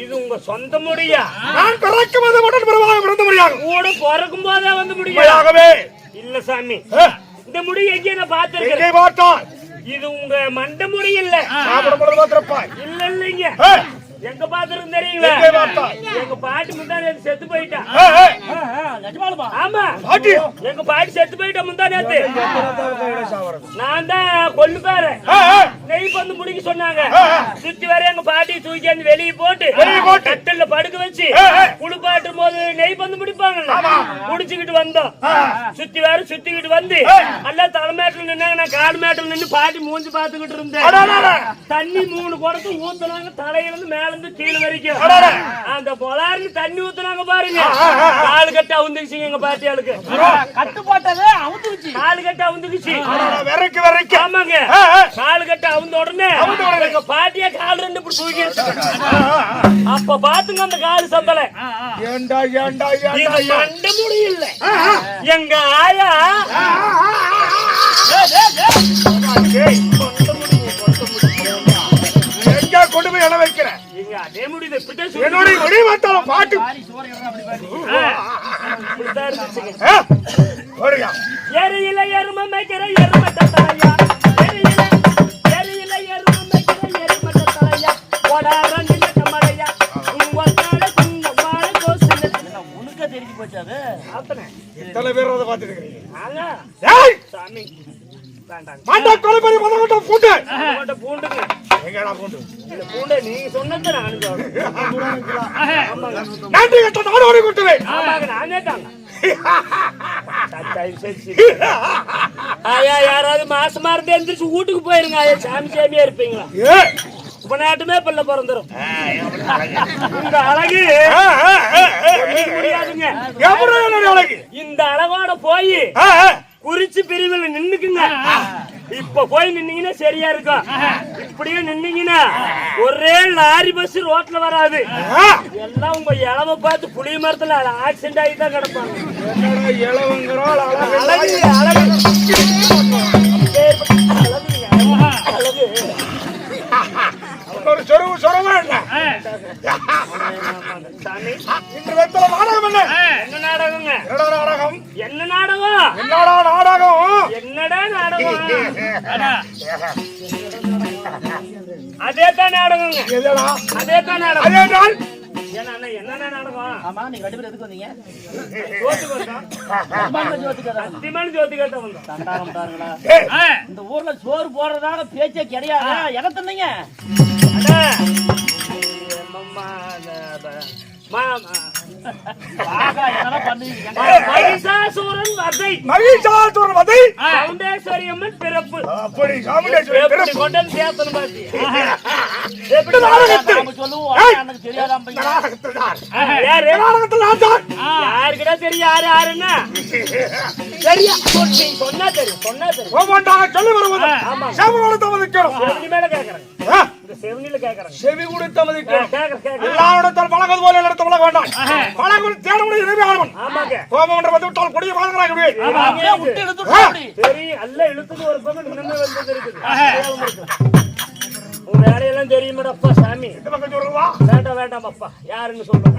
இது உங்க சொந்த முடியா நான் பிறக்கும் போது மட்டும் பிறவாக பிறந்த முடியாது கூட பிறக்கும் போதே வந்து முடியா? உண்மையாகவே. இல்ல சாமி இந்த முடி எங்கே நான் பார்த்திருக்கேன் எங்கே பார்த்தால் இது உங்க மண்ட முடி இல்ல. பொழுது பார்த்திருப்பாய். இல்ல இல்லைங்க. எங்க பாத்திரம் தெரியுங்களா எங்கே பாட்டி முந்தானே செத்து போயிட்டா. ஏ, ஏ, நிஜமாலுமா? ஆமா. பாட்டி. எங்க பாட்டி செத்து போயிட்டா முந்தா நேத்து சாவறது. நான் தான் கொல்லு பாரு ஏ, ஏ, நெய் வந்து முடிக்க சொன்னாங்க. சுத்தி வர எங்க பாட்டி தூக்கி அந்த வெளியே போட்டு. கட்டில்ல படுக்க வச்சு ஆ, குளிப்பாட்டும் போது நெய் பந்து முடிப்பாங்கல்ல முடிச்சுக்கிட்டு வந்தோம். சுத்தி வர சுத்திக்கிட்டு வந்து. எல்லாம் தலைமேட்டில் நின்னாங்க நான் காடு மேட்டில் நின்னு பாட்டி மூஞ்சி பாத்துக்கிட்டு இருந்தேன். தண்ணி மூணு குடத்து ஊத்துனாங்க தலையில இருந்து மேல இருந்து கீழே வரைக்கும். அந்த பொலாருக்கு தண்ணி ஊத்துனாங்க பாருங்க. காலு கட்ட அவுந்துக்குச்சு எங்க பாட்டியாளுக்கு. கட்டு போட்டது அவுத்து வச்சு காலு கட்ட அவுந்துக்குச்சு. விரைக்கு விரைக்கு. ஆமாங்க. காலு கட்ட அவுந்த உடனே. எங்க பாட்டியா கால் ரெண்டு இப்படி தூக்கி அப்ப பாத்துங்க அந்த காலு சந்தலை. ஏண்டா ஏண்டா ஏண்டா. மண்ட முடியல எங்க ஆயா? எங்க கொண்டு போய் வைக்கிறேன் என்னுடைய முடி பார்த்தாலும் பாட்டு. எரியில எருமை மேய்க்கிற பூண்டு. உங்கள்ட்ட பூண்டுங்க எங்கடா பூண்டு? இந்த பூண்டை நீங்க சொன்னதை நான் சொல்றேன் ஆமாங்க நன்றி கெட்ட. ஆமாங்க நானே தாங்க. ஆயா யாராவது மாசமா இருந்து எந்திரிச்சு வீட்டுக்கு போயிருங்க ஆயா சாமி சாமியா இருப்பீங்களா நாட்டுமே பிள்ளை பிறந்துரும் இந்த அழகு முடியாதுங்க? இந்த அழகோட போய் குறிச்சு பிரிவில் நின்னுக்குங்க இப்ப போய் நின்னீங்கன்னா சரியா இருக்கும். இப்படியே நின்னீங்கன்னா ஒரே லாரி பஸ் ரோட்ல வராது. எல்லாம் உங்க இளவ பார்த்து புளிய மரத்துல ஆக்சிடென்ட் ஆகி தான் கிடப்பாங்க. என்னடா இளவங்கிறாள், அழகு அழகு. ஒரு சொருவு சொரவா என்ன? இன்று வெத்தலை நாடகம் என்ன? என்ன நாடகங்க? என்னடா நாடகம்? என்ன நாடகம் என்னடா நாடகம்? என்னடா நாடகம் அதே தான் நாடகங்க. எதடா? அதே தான் நாடகம் அதே அண்ணா, என்னண்ணா நாடகம் ஆமா நீங்க ரெண்டு பேரும் எதுக்கு வந்தீங்க? இந்த ஊர்ல சோறு போடுறதால பேச்சே கிடையாது? எதை தந்தீங்க மகிஷாசூரன் வதை. மகிஷாசுரன் வதை. சவுண்டேஸ்வரி அம்மன் பிறப்பு. அப்படி சாமுண்டேஸ்வரி வந்து பாத்தி? சொல்லுவோம் எனக்கு தெரியாதாம் பையன் நாடகத்தில். யாரு? நாடகத்தில் நான் தான். யாருக்கிட்ட தெரியும்? யாரு யாருன்னா? சரியா சொன்னி சொன்னா தெரியும் சொன்னா தெரியும். சொல்லி வருவது. ஆமா. கொடுத்து மதிக்கணும் செவனி மேல கேக்குறேன் செவி கொடுத்து எல்லாரிடத்தால் பழகுவது போல இடத்து பழக வேண்டாம். பழகுவது தேடமுடிய இறைவி ஆமாங்க. கோபம் என்று வந்து விட்டால் கொடிய அப்படி சரி அல்ல இழுத்தது ஒரு பக்கம் இன்னுமே வந்தது இருக்குது. உன் வேலையெல்லாம் தெரியுமாடா அப்பா சாமி வேண்டாம் வேண்டாம் அப்பா. யாருன்னு சொல்லுங்க.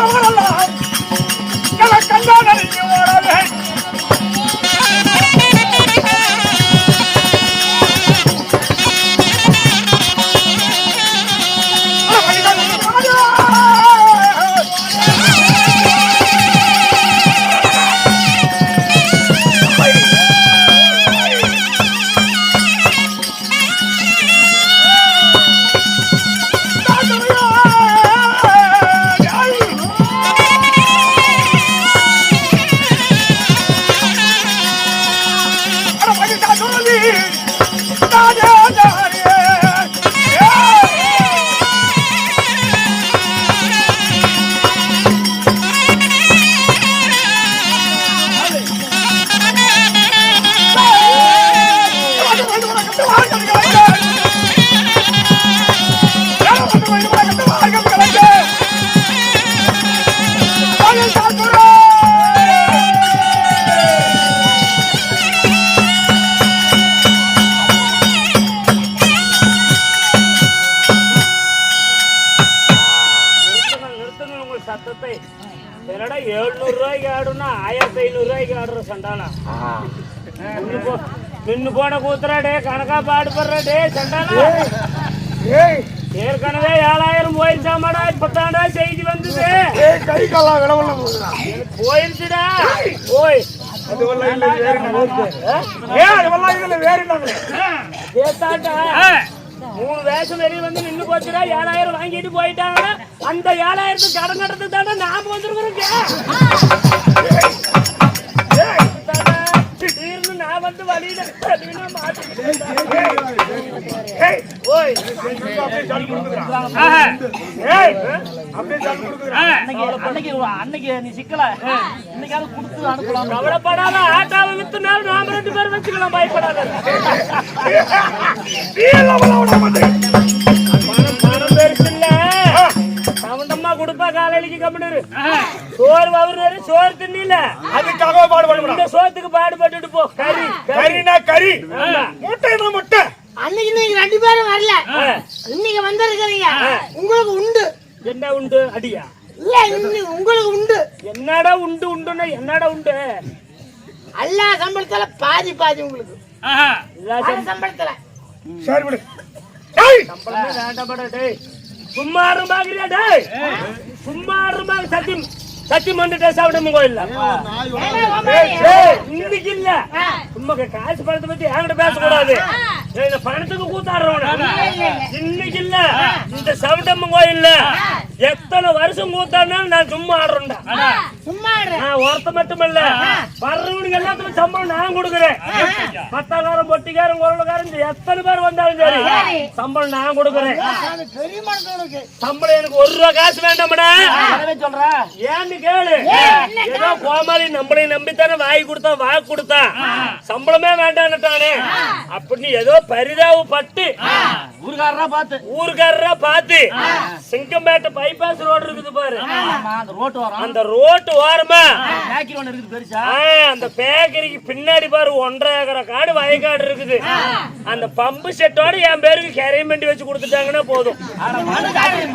ஆடுனா ஆயிரத்தி ஐநூறு ரூபாய்க்கு ஆடுற சண்டானா நின்னு போன கூத்துறா டே கணக்கா பாடுபடுற டே சண்டானா ஏற்கனவே ஏழாயிரம் போயிருச்சாமாடா இப்பத்தாண்டா செய்தி வந்தது. கை காலா போகுதுடா. போயிருச்சுடா போய் மூணு வேஷம் வெளியே வந்து நின்னு போச்சுடா ஏழாயிரம் வாங்கிட்டு போயிட்டாங்க அந்த ஏழாயிரத்துக்கு கடன் கட்டுறதுக்கு தானே நாம வந்துருக்குறோங்க நான் வந்து ஏய் ஓய் ஏய் அன்னைக்கு அன்னைக்கு நீ சிக்கல இன்னைக்காவது கொடுத்து அனுப்பலாம் கவலைப்படாத ஆட்டாவை வித்துனாலும் நாம ரெண்டு பேரும் வச்சுக்கலாம் பயப்படாத பணம் பணம் பெருசு கொடுப்பா காலையிலக்கு கம்மிடு சோறு வவுறாரு சோறு தின்னில அதுக்காக பாடுபடுறா இந்த சோத்துக்கு பாடுபட்டுட்டு போ. கறி கறி. கறினா கறி. முட்டைனா முட்டை அன்னைக்கு நீங்க ரெண்டு பேரும் வரல. இன்னைக்கு வந்திருக்கிறீங்க. உங்களுக்கு உண்டு. என்ன உண்டு அடியா? இல்ல இன்னைக்கு உங்களுக்கு உண்டு. என்னடா உண்டு உண்டுன்னா என்னடா உண்டு? எல்லா சம்பளத்துல பாதி பாதி உங்களுக்கு. சம்பளத்துல. சரி விடு. ஏய் சம்பளமே வேண்டாம்டா டேய். சும்மா இருமாகிறியா டேய். சும்மா இருமாக சத்தியம் சத்தியம் பண்ணிட்டே சாப்பிடும் கோயில்ல. இன்னைக்கு இல்ல. சும்மா காசு பணத்தை பத்தி என்கிட்ட பேசக்கூடாது. பணத்துக்கு கூத்தாடுறவன இன்னைக்கு இல்ல. இந்த சவுண்டம்மன் கோயில்ல எத்தனை வருஷம் கூத்தாடினாலும் நான் சும்மா ஆடுறேன்டா. சும்மா. நான் ஒருத்த மட்டும் இல்ல வர்றவனுக்கு எல்லாத்துக்கும் சம்பளம் நான் கொடுக்குறேன். மத்தக்காரன் பொட்டிக்காரன் குரலுக்காரன் எத்தனை பேர் வந்தாலும் சரி. சம்பளம் நான் கொடுக்குறேன். சம்பளம் எனக்கு ஒரு ரூபா காசு வேண்டாம்டா. சொல்றேன் ஏன்னு கேளு. ஏதோ கோமாளி நம்மளை நம்பித்தானே வாய் கொடுத்தா வாக்கு கொடுத்தா. சம்பளமே வேண்டான்னுட்டானே. அப்படின்னு ஏதோ பரிதாபப்பட்டு ஊருக்காரரா பார்த்து. ஊருக்காரரா பார்த்து சிங்கம்பேட்டை பைபாஸ் ரோடு இருக்குது பாரு. அந்த ரோட்டு அந்த ரோட்டு ஓரமா பேக்கரி ஒண்ணு இருக்குது பெருசா. அந்த பேக்கரிக்கு பின்னாடி பாரு ஒன்றரை ஏக்கரை காடு வயக்காடு இருக்குது. அந்த பம்பு செட்டோட என் பேருக்கு கரையமெண்டி வச்சு கொடுத்துட்டாங்கன்னா போதும்.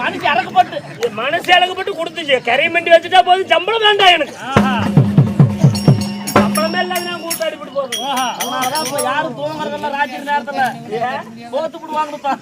மனுஷன் இறக்கப்பட்டு மனசு இழக்கப்பட்டு கொடுத்துச்சு. கரையமெண்டி வச்சுட்டா போதும். சம்பளம் வேண்டாம் எனக்கு. சம்பளமே இல்லாத நான் கூட்டாடி போட்டு போதும். அதனாலதான் இப்ப யாரும் தூங்குறதில்ல ராத்திரி நேரத்துல. போத்து விடுவாங்கப்பா